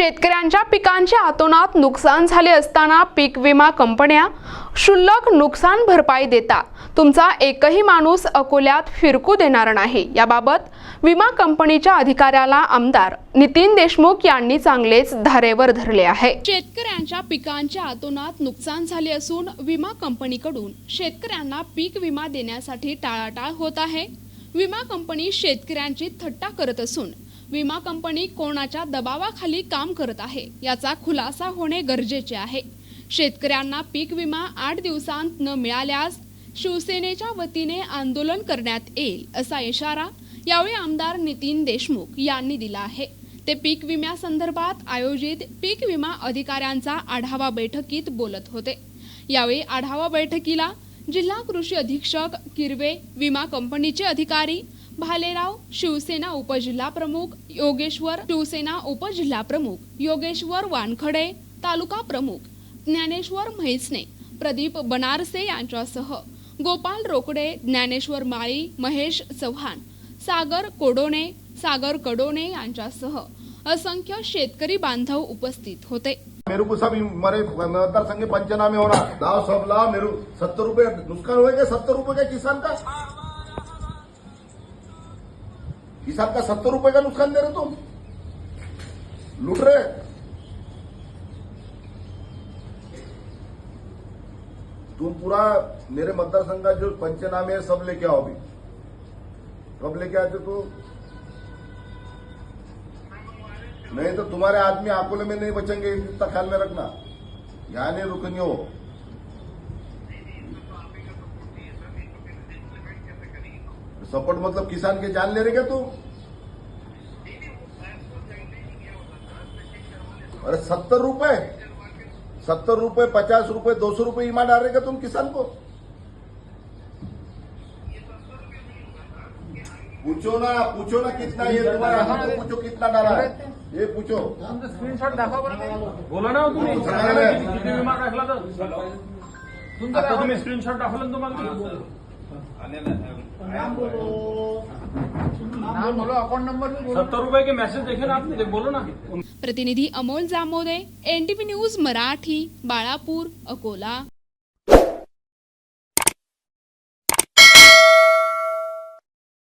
शेतकऱ्यांच्या पिकांच्या आतोनात नुकसान झाले असताना पीक विमा कंपन्या क्षुल्लक नुकसान भरपाई देतात. तुमचा एकही माणूस अकोल्यात फिरकू देणार नाही. याबाबत विमा कंपनीच्या अधिकाऱ्याला आमदार नितीन देशमुख यांनी चांगलेच धारेवर धरले आहे. शेतकऱ्यांच्या पिकांच्या आतोनात नुकसान झाले असून विमा कंपनीकडून शेतकऱ्यांना पीक विमा देण्यासाठी टाळाटाळ होत आहे. विमा कंपनी शेतकऱ्यांची थट्टा करत असून विमा कंपनी कोणाच्या दबावाखाली काम करत आहे याचा खुलासा होणे गरजेचे आहे. शेतकऱ्यांना पीक विमा आठ दिवसांत न मिळाल्यास शिवसेनेच्या वतीने आंदोलन करण्यात येईल असा इशारा यावेळी आमदार नितीन देशमुख यांनी दिला आहे. ते पीक विम्यासंदर्भात आयोजित पीक विमा अधिकाऱ्यांचा आढावा बैठकीत बोलत होते. यावेळी आढावा बैठकीला जिल्हा कृषी अधीक्षक किरवे विमा कंपनीचे अधिकारी भालेराव शिवसेना उपजिल्हा प्रमुख योगेश्वर शिवसेना उपजिल्हा प्रमुख योगेश्वर वानखडे तालुका प्रमुख ज्ञानेश्वर म्हैसने प्रदीप बनारसे यांच्यासह गोपाल रोकडे ज्ञानेश्वर माळी महेश चव्हाण सागर कोडोणे सागर कडोणे यांच्यासह असंख्य शेतकरी बांधव उपस्थित होते. मेरे को मरे पंचनामे हो दाव सब सत्तर रुपये नुकसान होएगा सत्तर रुपये का किसान का? किसान का सत्तर रुपए का नुकसान दे रहे तुम। लूट रहे तुम पूरा मेरे मतदार संघ का जो पंचनामे है, सब लेके आओ अभी कब लेके आते तो नहीं तो तुम्हारे आदमी अकोले में नहीं बचेंगे, इतना ख्याल में रखना। यहाँ नहीं रुकेंगे हो। सपोर्ट मतलब किसान के जान ले रहे क्या तू? अरे सत्तर रुपए? सत्तर रुपए पचास रुपए दो सौ रुपए ईमान डाल रहे क्या तुम किसान को? पूछो ना पूछो ना कितना ये तुम्हारे हाथ में पूछो कितना डाला है। ये पूछो। स्क्रीनशॉट दाखवा बरं बोला ना तुम्ही। सांगा ना. किती विमा टाकला तर आता तुम्ही स्क्रीनशॉट दाखवलं तुम्हाला नाम बोलो. अकाउंट नंबर भी बोलो. सत्तर रुपये के मैसेज देखे ना आपने ते बोलो ना. प्रतिनिधी अमोल जामोदे एनटीव्ही न्यूज मराठी बाळापूर अकोला.